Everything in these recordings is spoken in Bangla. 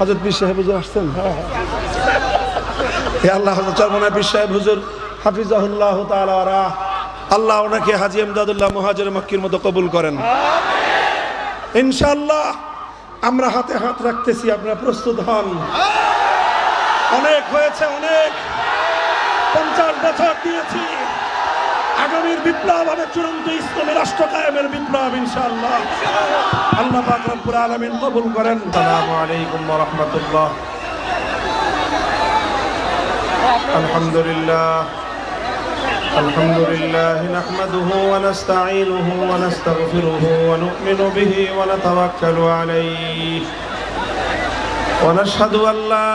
হজরত পীর সাহেব হুজুর আসছেন? এ আল্লাহ হজরত চরমনা পীর সাহেব হুজুর হাফিজাহুল্লাহ তাআলা আল্লাহ ওনাকে হাজি এমদাদুল্লাহ মুহাজির মক্কির মতো কবুল করেন। ইনশাআল্লাহ আমরা হাতে হাত রাখতেছি আপনারা প্রস্তুত হন। অনেক হয়েছে অনেক। পঞ্চাশ বছর দিয়েছি। আগামীর বিপ্লব হবে চূড়ান্ত ইসলামী রাষ্ট্র কায়েমের বিপ্লব, ইনশাআল্লাহ। আল্লাহ পাক রব্বুল আলামিন কবুল করেন। আসসালামু আলাইকুম ওয়া রাহমাতুল্লাহ। আলহামদুলিল্লাহ। الحمد لله نحمده ونستعينه ونستغفره ونؤمن به ونتوكل عليه ونشهد أن لا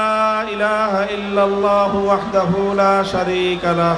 إله إلا الله وحده لا شريك له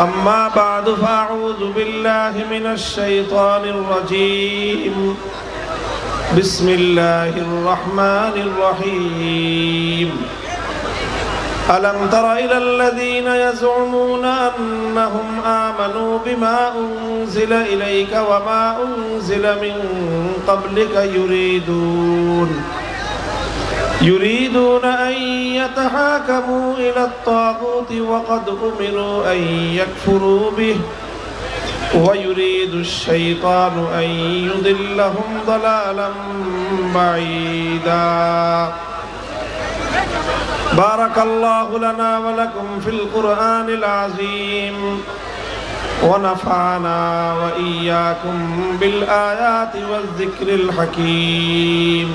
أما بعد فأعوذ بالله من الشيطان الرجيم بسم الله الرحمن الرحيم ألم تر إلى الذين يزعمون أنهم آمنوا بما أنزل إليك وما أنزل من قبلك يريدون يريدون أن يتحاكموا إلى الطاغوت وقد أمروا أن يكفروا به ويريد الشيطان أن يضلهم ضلالا بعيدا بارك الله لنا ولكم في القرآن العظيم ونفعنا وإياكم بالآيات والذكر الحكيم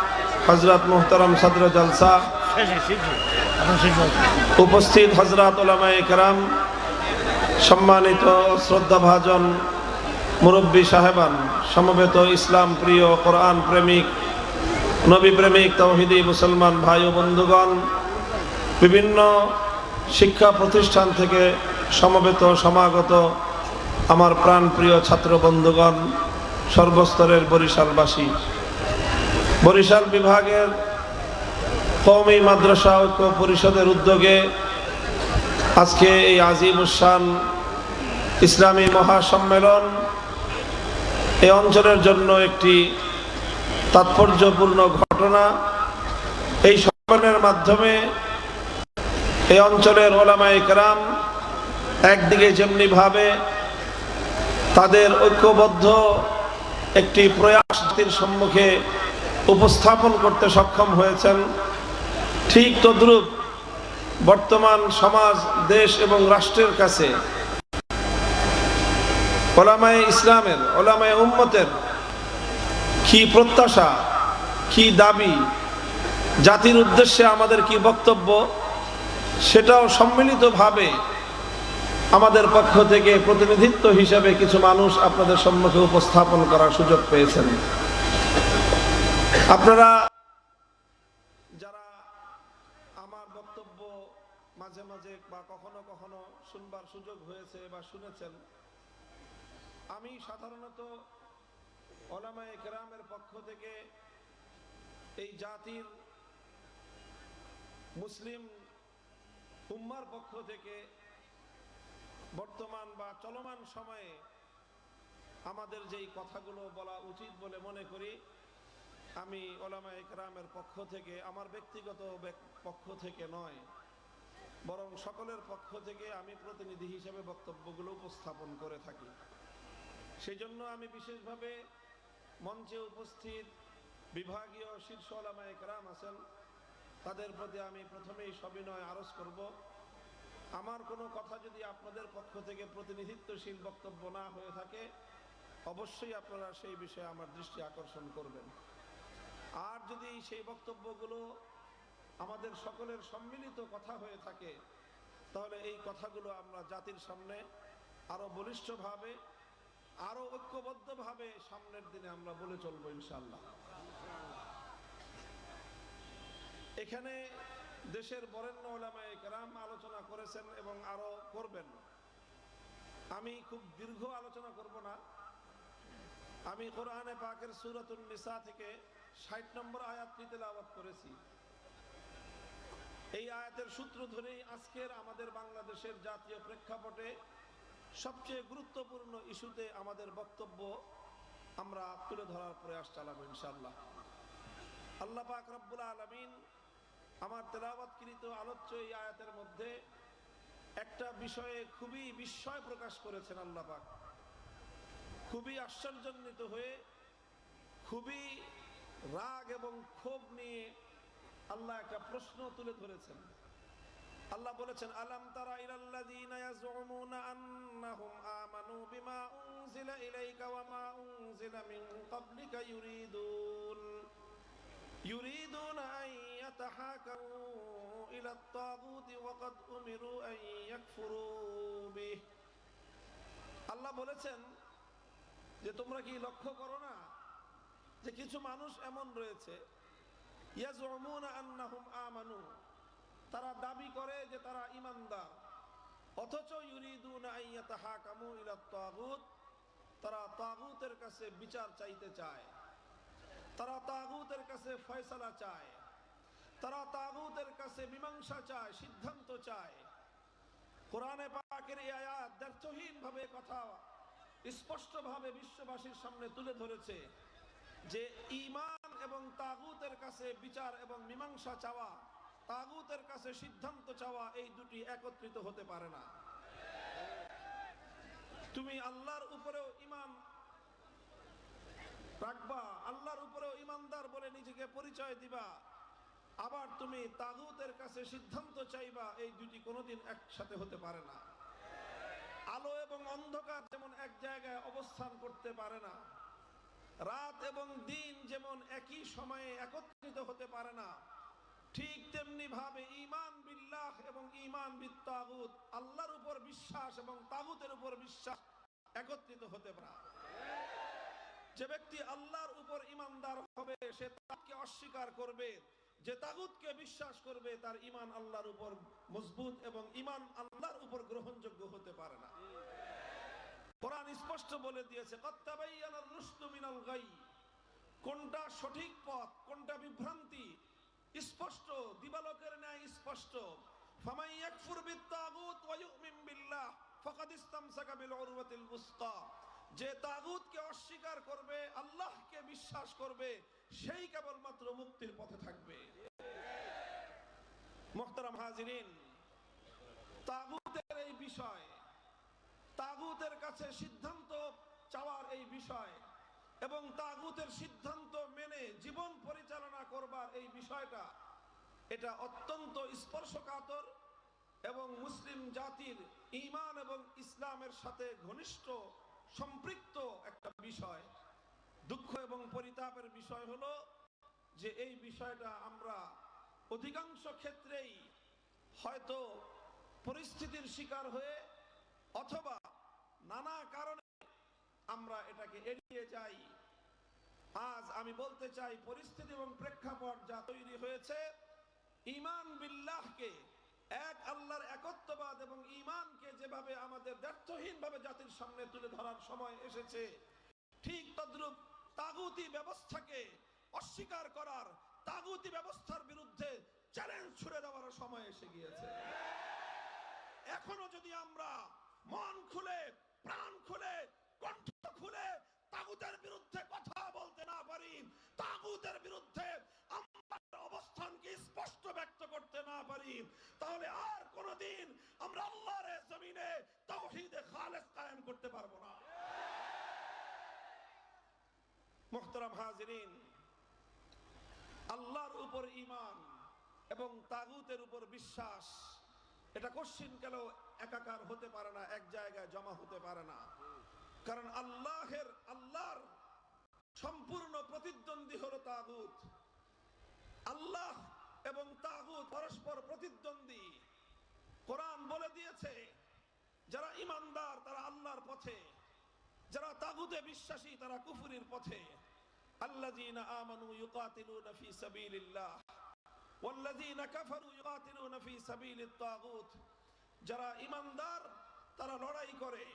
হজরত মোহতরম সদর জলসা। উপস্থিত হজরত ওলামাই একরাম সম্মানিত শ্রদ্ধাভাজন, মুরব্বী সাহেবান, সমবেত ইসলাম প্রিয় কোরআন প্রেমিক, নবী প্রেমিক, তৌহিদি মুসলমান ভাই ও বন্ধুগণ, বিভিন্ন শিক্ষা প্রতিষ্ঠান থেকে সমবেত, সমাগত আমার প্রাণপ্রিয় ছাত্র বন্ধুগণ, সর্বস্তরের বরিশালবাসী। বরিশাল বিভাগের কৌমি মাদ্রাসা ঐক্য পরিষদের উদ্যোগে আজকে এই আজিম উসান ইসলামী মহাসম্মেলন এই অঞ্চলের জন্য একটি তাৎপর্যপূর্ণ ঘটনা। এই সম্মেলনের মাধ্যমে এই অঞ্চলের ওলামাই কেরাম একদিকে যেমনিভাবে তাদের ঐক্যবদ্ধ একটি প্রয়াস সম্মুখে উপস্থাপন করতে সক্ষম হয়েছেন। ঠিক তদ্রূপ বর্তমান সমাজ, দেশ এবং রাষ্ট্রের কাছে ওলামায় ইসলামের, ওলামায় উম্মতের কি প্রত্যাশা, কি দাবি, জাতির উদ্দেশ্যে আমাদের কি বক্তব্য, সেটাও সম্মিলিতভাবে আমাদের পক্ষ থেকে প্রতিনিধিত্ব হিসাবে কিছু মানুষ আপনাদের সম্মুখে উপস্থাপন করার সুযোগ পেয়েছেন। আপনারা যারা আমার বক্তব্য মাঝে মাঝে বা কখনো কখনো শুনবার সুযোগ হয়েছে বা শুনেছেন, আমি সাধারণত ওলামায়ে কেরামের পক্ষ থেকে এই জাতির মুসলিম উম্মার পক্ষ থেকে বর্তমান বা চলমান সময়ে আমাদের যেই কথাগুলো বলা উচিত বলে মনে করি আমি ওলামা একরামের পক্ষ থেকে, আমার ব্যক্তিগত ব্যক- পক্ষ থেকে নয়, বরং সকলের পক্ষ থেকে আমি প্রতিনিধি হিসেবে বক্তব্যগুলো উপস্থাপন করে থাকি। সেই জন্য আমি বিশেষভাবে মঞ্চে উপস্থিত বিভাগীয় শীর্ষ ওলামা একরাম আছেন, তাদের প্রতি আমি প্রথমেই সবিনয় আরজ করব। আমার কোনো কথা যদি আপনাদের পক্ষ থেকে প্রতিনিধিত্বশীল বক্তব্য না হয়ে থাকে, অবশ্যই আপনারা সেই বিষয়ে আমার দৃষ্টি আকর্ষণ করবেন। আর যদি সেই বক্তব্যগুলো আমাদের সকলের সম্মিলিত কথা হয়ে থাকে, তাহলে এই কথাগুলো আমরা জাতির সামনে আরও বলিষ্ঠভাবে, আরও ঐক্যবদ্ধভাবে সামনের দিনে আমরা বলে চলবো ইনশাল্লাহ এখানে দেশের বরেণ্য ওলামায়ে কেরাম আলোচনা করেছেন এবং আরও করবেন। আমি খুব দীর্ঘ আলোচনা করব না। আমি কোরআনে পাকের সুরাতুন নিসা থেকে ষাট নম্বর আয়াতটি তেলাওয়াত করেছি। এই আয়াতের সূত্র ধরেই আজকের আমাদের বাংলাদেশের জাতীয় প্রেক্ষাপটে সবচেয়ে গুরুত্বপূর্ণ ইস্যুতে আমাদের বক্তব্য আমরা তুলে ধরার প্রয়াস চালাবো ইনশাল্লাহ আল্লাহ পাক রব্বুল আলমিন আমার তেলাওয়াতকৃত আলোচ্য এই আয়াতের মধ্যে একটা বিষয়ে খুবই বিস্ময় প্রকাশ করেছেন আল্লাহ পাক। খুবই আশ্চর্যান্বিত হয়ে খুবই রাগ এবং ক্ষোভ নিয়ে আল্লাহ একটা প্রশ্ন তুলে ধরেছেন আল্লাহ বলেছেন আলাম তারা ইলাল্লাযীনা ইয়াজউমুনা আন্নাহুম আমানু বিমা উনজিলা ইলাইকা ওয়া মা উনজিলা মিন ক্বাবলিকা ইউরিদুন يريدون أن يتحاكموا إلى الطاغوت وقد أمروا أن يكفروا به আল্লাহ বলেছেন যে তোমরা কি লক্ষ্য করো না যে কিছু মানুষ এমন রয়েছে? আমানু। তারা দাবি করে যে তারা ইমানদার। অথচ তারা তাগুতের কাছে বিচার চাইতে চায়। তারা তাগুতের কাছে ফয়সালা চায়। তারা তাগুতের কাছে মীমাংসা চায়, সিদ্ধান্ত চায়। কোরআনে পাকের এই আয়াত দ্ব্যর্থহীন ভাবে কথা স্পষ্ট ভাবে বিশ্ববাসীর সামনে তুলে ধরেছে যে ইমান এবং তাগুতের কাছে বিচার এবং মীমাংসা চাওয়া, তাগুতের কাছে সিদ্ধান্ত চাওয়া এই দুটি একত্রিত হতে পারে না। তুমি আল্লাহর উপরেও ইমান রাখবা, আল্লাহর উপরেও ইমানদার বলে নিজেকে পরিচয় দিবা। আবার তুমি তাগুতের কাছে সিদ্ধান্ত চাইবা, এই দুটি কোনোদিন একসাথে হতে পারে না। আলো এবং অন্ধকার যেমন এক জায়গায় অবস্থান করতে পারে না, রাত এবং দিন যেমন একই সময়ে একত্রিত হতে পারে না, ঠিক তেমনি ভাবে ইমান বিল্লাহ এবং ইমান বিত্তাগুত আল্লাহর উপর বিশ্বাস এবং তাগুতের উপর বিশ্বাস একত্রিত হতে পারে যে ব্যক্তি আল্লাহর উপর ইমানদার হবে, সে তাকে অস্বীকার করবে। যে তাগুতকে বিশ্বাস করবে, তার ইমান আল্লাহর উপর মজবুত এবং ইমান আল্লাহর উপর গ্রহণযোগ্য হতে পারে না। কোরআন স্পষ্ট বলে দিয়েছে কোনটা সঠিক পথ, কোনটা বিভ্রান্তি, স্পষ্ট, দিবালোকের ন্যায় স্পষ্ট। ফামাই ইয়াকফুর বিত্তাগুত ওয়া ইউমিন বিল্লাহ, ফাকাদ ইসতামসাকা বিল উরওয়াতিল উসকা। যে তাগুতকে অস্বীকার করবে, আল্লাহকে বিশ্বাস করবে, সেই কেবলমাত্র মুক্তির পথে থাকবে। মোহতারাম হাজিরিন, তাগুতের এই বিষয়, তাগুতের কাছে সিদ্ধান্ত চাওয়ার এই বিষয় এবং তাগুতের সিদ্ধান্ত মেনে জীবন পরিচালনা করবার এই বিষয়টা, এটা অত্যন্ত স্পর্শকাতর এবং মুসলিম জাতির ঈমান এবং ইসলামের সাথে ঘনিষ্ঠ সম্পৃক্ত একটা বিষয়, দুঃখ এবং পরিতাপের বিষয় হলো যে এই বিষয়টা আমরা অধিকাংশ ক্ষেত্রেই হয়তো পরিস্থিতির শিকার হয়ে অথবা নানা কারণে আমরা এটাকে এড়িয়ে যাই। আজ আমি বলতে চাই, পরিস্থিতি এবং প্রেক্ষাপট যা তৈরি হয়েছে ইমান বিল্লাহকে এক আল্লাহর একত্ববাদ এবং ইমানকে যেভাবে আমাদের ব্যর্থহীন ভাবে জাতির সামনে তুলে ধরার সময় এসেছে, ঠিক তদ্রুপ তাগুতি ব্যবস্থাকে অস্বীকার করার তাগুতি ব্যবস্থার বিরুদ্ধে চ্যালেঞ্জ ছুড়ে দেওয়ার সময় এসে গিয়েছে। এখনও যদি আমরা মন খুলে, প্রাণ খুলে, কণ্ঠ খুলে তাগুতের বিরুদ্ধে কথা বলতে না পারি, তাগুতের বিরুদ্ধে অবস্থানকে স্পষ্ট ব্যক্ত করতে না পারি, তাহলে আর কোনদিন আমরা আল্লাহর জমিনে তাওহীদে খালেস করতে পারব না। আল্লাহর উপর ঈমান এবং তাগুতের উপর বিশ্বাস, এটা কশ্চিন কেন? একাকার হতে পারে না, এক জায়গায় জমা হতে পারে না। কারণ আল্লাহের, আল্লাহর সম্পূর্ণ প্রতিদ্বন্দ্বী হলো তাগুত। আল্লাহ এবং তাগুত পরস্পর প্রতিদ্বন্দ্বী। কোরআন বলে দিয়েছে, যারা ইমানদার তারা আল্লাহর পথে, যারা তাগুতে বিশ্বাসী তারা কুফুরির পথে। যারা ইমানদার তারা লড়াই করে,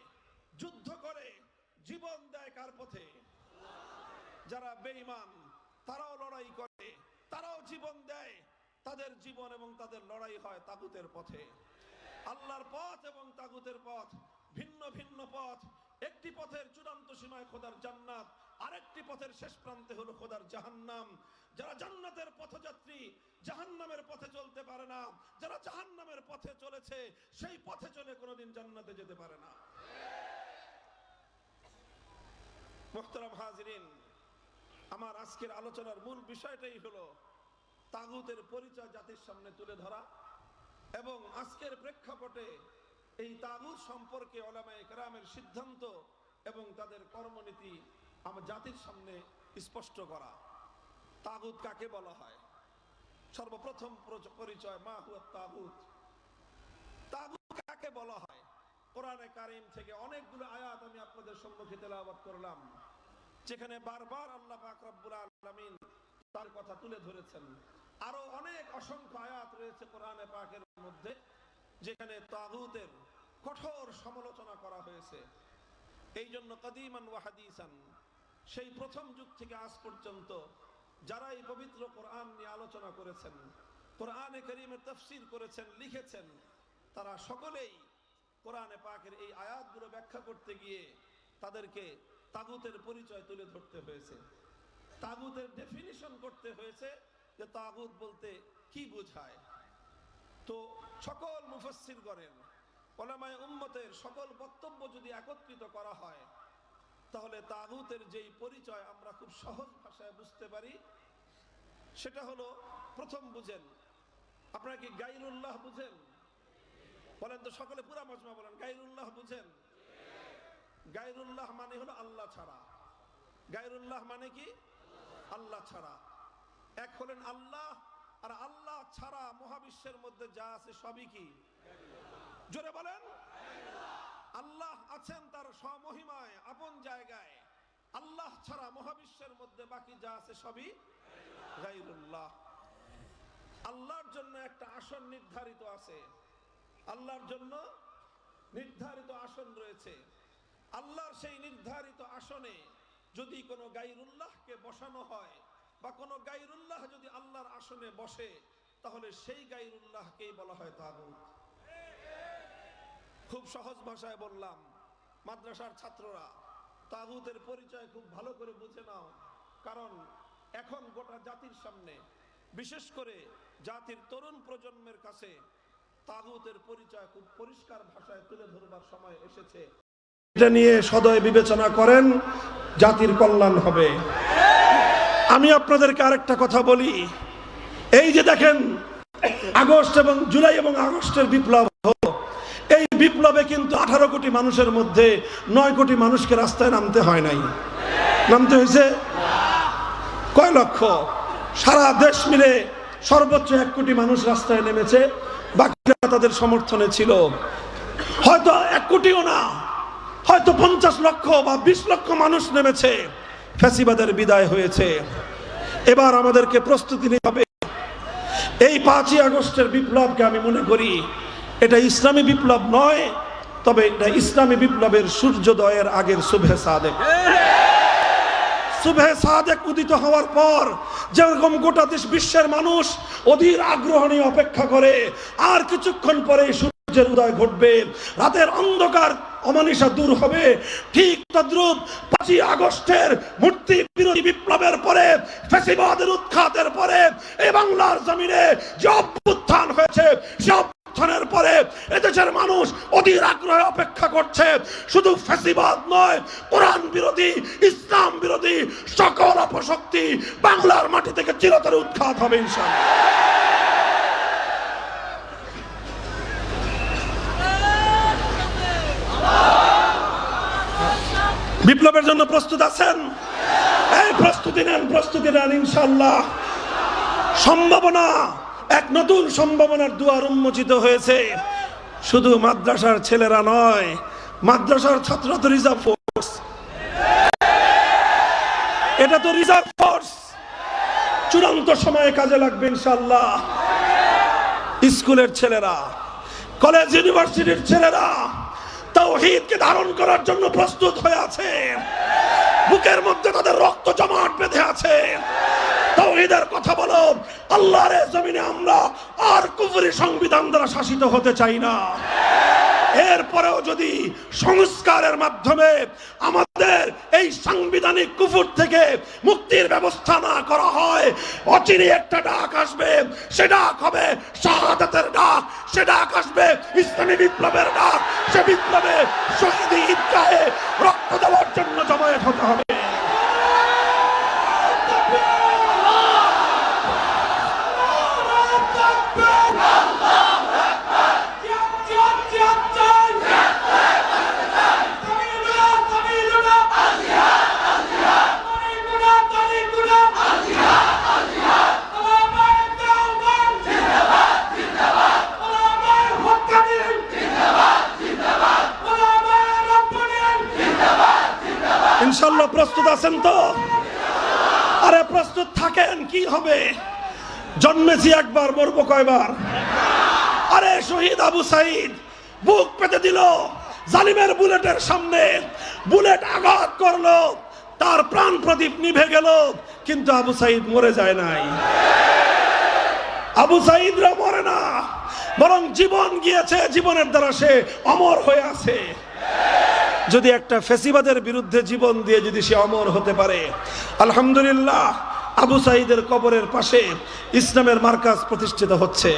যুদ্ধ করে, জীবন দেয় কার পথে? যারা বেঈমান তারাও লড়াই করে। জীবন দেয়, তাদের জীবন এবং তাদের লড়াই হয় তাগুতের পথে। আল্লাহর পথ এবং তাগুতের পথ ভিন্ন ভিন্ন পথ। একটি পথের চূড়ান্ত সীমায় খোদার জান্নাত, আরেকটি পথের শেষ প্রান্তে হলো খোদার জাহান্নাম। যারা জান্নাতের পথযাত্রী, জাহান্নামের পথে চলতে পারে না, যারা জাহান্নামের পথে চলেছে, সেই পথে চলে কোনোদিন জান্নাতে যেতে পারে না। মোহতারাম হাজিরিন, আমার আজকের আলোচনার মূল বিষয়টাই হলো তাগুতের পরিচয় জাতির সামনে তুলে ধরা এবং আজকের প্রেক্ষাপটে এই তাগুত সম্পর্কে ওলামায়ে কেরামের সিদ্ধান্ত এবং তাদের কর্মনীতি আমার জাতির সামনে স্পষ্ট করা। তাগুত কাকে বলা হয়? সর্বপ্রথম পরিচয় মা হুয়া তাগুত। তাগুত কাকে বলা হয়? কোরআনে কারিম থেকে অনেকগুলো আয়াত আমি আপনাদের সম্মুখে তেলাওয়াত করলাম, যেখানে বারবার আল্লাহ পাক আলামিন তার কথা তুলে ধরেছেন। আরও অনেক অসংখ্য আয়াত রয়েছে কোরআনে পাকের মধ্যে, যেখানে তাগুতের কঠোর সমালোচনা করা হয়েছে। এই জন্য কদিমান ওয়া হাদিসান, সেই প্রথম যুগ থেকে আজ পর্যন্ত যারা এই পবিত্র কোরআন নিয়ে আলোচনা করেছেন, কোরআনে করিমের তফসির করেছেন, লিখেছেন, তারা সকলেই কোরআনে পাকের এই আয়াতগুলো ব্যাখ্যা করতে গিয়ে তাদেরকে তাগুতের পরিচয় তুলে ধরতে হয়েছে। তাগুতের ডেফিনিশন করতে হয়েছে যে তাগুত বলতে কি বোঝায়। তো সকল মুফাসসির করেন, ওলামায়ে উম্মতের সকল বক্তব্য যদি একত্রিত করা হয়, তাহলে তাগুতের যেই পরিচয় আমরা খুব সহজ ভাষায় বুঝতে পারি, সেটা হলো প্রথম বুঝেন, আপনারা কি গাইরুল্লাহ বুঝেন? বলেন তো সকলে পুরা মজমা বলেন, গাইরুল্লাহ বুঝেন? গাইরুল্লাহ মানে হলো আল্লাহ ছাড়া। গাইরুল্লাহ মানে কি? আল্লাহ ছাড়া। এক হলেন আল্লাহ, আর আল্লাহ ছাড়া মহাবিশ্বের মধ্যে যা আছে সবই কি? জোরে বলেন। আল্লাহ আছেন তার স্বমহিমায়, আপন জায়গায়। আল্লাহ ছাড়া মহাবিশ্বের মধ্যে বাকি যা আছে সবই গাইরুল্লাহ আল্লাহর জন্য একটা আসন নির্ধারিত আছে। আল্লাহর জন্য নির্ধারিত আসন রয়েছে। আল্লাহর সেই নির্ধারিত আসনে যদি কোনো গাইরুল্লাহকে বসানো হয় বা কোনো গাইরুল্লাহ যদি আল্লাহর আসনে বসে, তাহলে সেই গাইরুল্লাহকেই বলা হয় তাগুত। খুব সহজ ভাষায় বললাম, মাদ্রাসার ছাত্ররা, তাগুতের পরিচয় খুব ভালো করে বুঝে নাও, কারণ এখন গোটা জাতির সামনে, বিশেষ করে জাতির তরুণ প্রজন্মের কাছে, তাগুতের পরিচয় খুব পরিষ্কার ভাষায় তুলে ধরবার সময় এসেছে। এটা নিয়ে সদয় বিবেচনা করেন, জাতির কল্যাণ হবে। আমি আপনাদেরকে আরেকটা কথা বলি। এই যে দেখেন, আগস্ট এবং জুলাই এবং আগস্টের বিপ্লব হলো এই বিপ্লবে কিন্তু আঠারো কোটি মানুষের মধ্যে নয় কোটি মানুষকে রাস্তায় নামতে হয় নাই। নামতে হয়েছে কয় লক্ষ? সারা দেশ মিলে সর্বোচ্চ এক কোটি মানুষ রাস্তায় নেমেছে, বাকিরা তাদের সমর্থনে ছিল। হয়তো এক কোটিও না হয়তো পঞ্চাশ লক্ষ বা বিশ লক্ষ মানুষ নেমেছে, ফ্যাসিবাদের বিদায় হয়েছে। এবার আমাদেরকে প্রস্তুতি নিতে হবে। এই পাঁচই আগস্টের বিপ্লবকে আমি মনে করি, এটা ইসলামী বিপ্লব নয়, তবে এটা ইসলামী বিপ্লবের সূর্যোদয়ের আগের শুভে সাদেক। শুভে সাদেক উদিত হওয়ার পর যেরকম গোটা দেশ বিশ্বের মানুষ অধীর আগ্রহ নিয়ে অপেক্ষা করে, আর কিছুক্ষণ পরে সূর্যের উদয় ঘটবে। রাতের অন্ধকার অমানিসা দূর হবে। ঠিক তদ্রুপ পাঁচই আগস্টের মূর্তি বিরোধী বিপ্লবের পরে ফ্যাসিবাদের উৎখাতের পরে, এই বাংলার জমিনে যে অভ্যুত্থান হয়েছে, সে অভ্যুত্থানের পরে এদেশের মানুষ অধীর আগ্রহে অপেক্ষা করছে। শুধু ফ্যাসিবাদ নয়, কোরআন বিরোধী, ইসলাম বিরোধী সকল অপশক্তি বাংলার মাটি থেকে চিরতরে উৎখাত হবে ইনশাআল্লাহ। বিপ্লবের জন্য প্রস্তুত আছেন? এই প্রস্তুতি নেন প্রস্তুতি নেন ইনশাল্লাহ সম্ভাবনা, এক নতুন সম্ভাবনার দুয়ার উন্মোচিত হয়েছে। শুধু মাদ্রাসার ছেলেরা নয়, মাদ্রাসার ছাত্র তো রিজার্ভ ফোর্স এটা তো রিজার্ভ ফোর্স চূড়ান্ত সময়ে কাজে লাগবে ইনশাল্লাহ স্কুলের ছেলেরা, কলেজ, ইউনিভার্সিটির ছেলেরা তাওহীদকে ধারণ করার জন্য প্রস্তুত হয়ে আছে। বুকের মধ্যে তাদের রক্ত জমাট বেঁধে আছে। তাওহীদের কথা বলো, আল্লাহর জমিনে আমরা আর কুফরি সংবিধান দ্বারা শাসিত হতে চাই না। এরপরেও যদি সংস্কারের মাধ্যমে আমাদের এই সাংবিধানিক কুফুর থেকে মুক্তির ব্যবস্থা না করা হয় অচিরে একটা ডাক আসবে। সে ডাক হবে শাহাদাতের ডাক, সে ডাক আসবে ইসলামী বিপ্লবের ডাক, সে বিপ্লবে শহীদ ঈদগাহে রক্ত দেওয়ার জন্য জমায়েত হতে হবে। আছেন তো? আরে প্রস্তুত থাকেন, কি হবে? জন্মেছি একবার, মরবো কয়বার? আরে শহীদ আবু সাইদ, বুক পেতে দিল জালিমের বুলেটের সামনে। বুলেট আঘাত করল, তার প্রাণ প্রদীপ নিভে গেল, কিন্তু আবু সাইদ মরে যায় নাই। আবু সাইদরা মরে না, বরং জীবন গিয়েছে, জীবনের দ্বারা সে অমর হয়ে আছে। যদি একটা ফেসিবাদের বিরুদ্ধে জীবন দিয়ে যদি সে অমর হতে পারে, আলহামদুলিল্লাহ, আবু সাইদের কবরের পাশে ইসলামের মার্কাজ প্রতিষ্ঠিত হচ্ছে।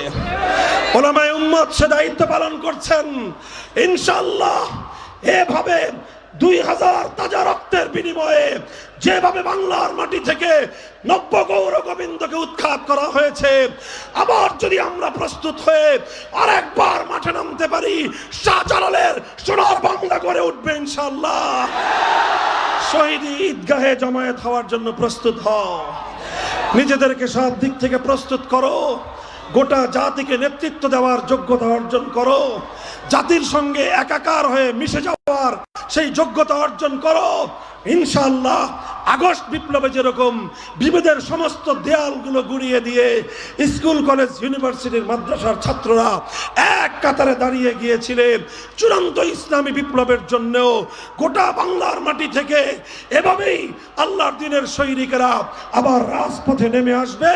ওলামায় উম্মত সে দায়িত্ব পালন করছেন। ইনশাল্লাহ এভাবে দুই হাজার তাজা রক্তের বিনিময়ে যেভাবে বাংলার মাটি থেকে নব্য গৌর গোবিন্দকে উৎখাত করা হয়েছে, আবার যদি আমরা প্রস্তুত হয়ে আরেকবার মাঠে নামতে পারি, শাহজালালের সোনার বাংলা করে উঠবে ইনশাল্লাহ শহীদ ঈদগাহে জমায়েত হওয়ার জন্য প্রস্তুত হও। নিজেদেরকে সব দিক থেকে প্রস্তুত করো। গোটা জাতিকে নেতৃত্ব দেওয়ার যোগ্যতা অর্জন করো। জাতির সঙ্গে একাকার হয়ে মিশে যাওয়ার সেই যোগ্যতা অর্জন করো। ইনশাল্লাহ আগস্ট বিপ্লবে যেরকম বিভেদের সমস্ত দেয়ালগুলো গুড়িয়ে দিয়ে স্কুল, কলেজ, ইউনিভার্সিটির মাদ্রাসার ছাত্ররা এক কাতারে দাঁড়িয়ে গিয়েছিলেন চূড়ান্ত ইসলামী বিপ্লবের জন্যও গোটা বাংলার মাটি থেকে এভাবেই আল্লাহর দিনের সৈনিকেরা আবার রাজপথে নেমে আসবে।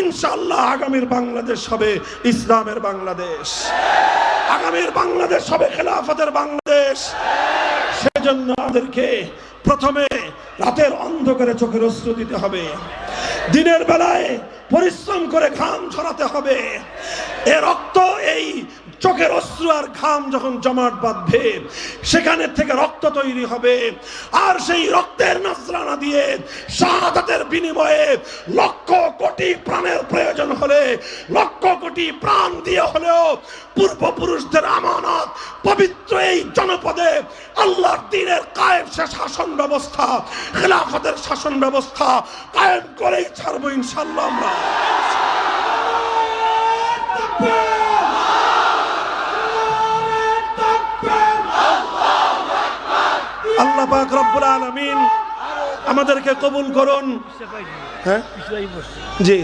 ইনশাল্লাহ আগামীর বাংলাদেশ হবে ইসলামের বাংলাদেশ। আগামীর বাংলাদেশ হবে খেলাফতের বাংলাদেশ। সেজন্য আমাদেরকে প্রথমে রাতের অন্ধকারে চোখের অস্ত্র দিতে হবে। দিনের বেলায় পরিশ্রম করে ঘাম ছড়াতে হবে। এ রক্ত এই চোখের অশ্রু আর ঘাম যখন জমাট বাঁধবে সেখানে থেকে রক্ত তৈরি হবে। আর সেই রক্তের নজরানা দিয়ে শাহাদাতের বিনিময়ে লক্ষ কোটি প্রাণের প্রয়োজন হলে, লক্ষ কোটি প্রাণ দিয়ে হলেও পূর্বপুরুষদের আমানত পবিত্র এই জনপদে আল্লাহর দিনের কায়েম সে শাসন ব্যবস্থা, খেলাফতের শাসন ব্যবস্থা কায়েম করেই ছাড়বো ইনশাল্লাহ আমরা। আল্লাহ পাক রব্বুল আলামিন আমাদেরকে কবুল করুন। হ্যাঁ? জি,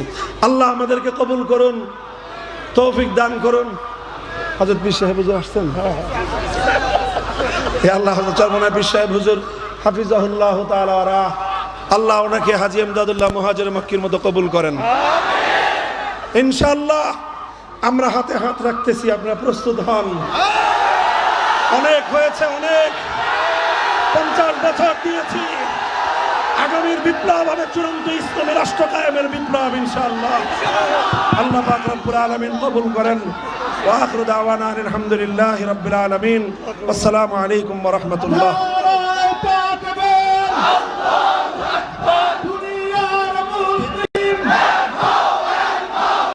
আল্লাহ আমাদেরকে কবুল করুন, তৌফিক দান করুন। হজরত বিশ সাহেব হুজুর আসছেন? হে আল্লাহ হজরত চরমনা বিশ সাহেব হুজুর, হাফিজাহুল্লাহ তাআলা আল্লাহ ওনাকে হাজি এমদাদুল্লাহ মহাজের মক্কির মতো কবুল করেন। ইনশাআল্লাহ, আমরা হাতে হাত রাখতেছি, আপনারা প্রস্তুত হন। অনেক হয়েছে, অনেক। পঞ্চাশ বছর দিয়েছি আগামীর বিপ্লব হবে চূড়ান্ত ইসলামী রাষ্ট্র কায়েমের বিপ্লব ইনশাআল্লাহ আল্লাহ পাক রব্বুল আলামিন কবুল করেন واخر دعوانا ان الحمد لله رب العالمين والسلام عليكم ورحمه الله الله أكبر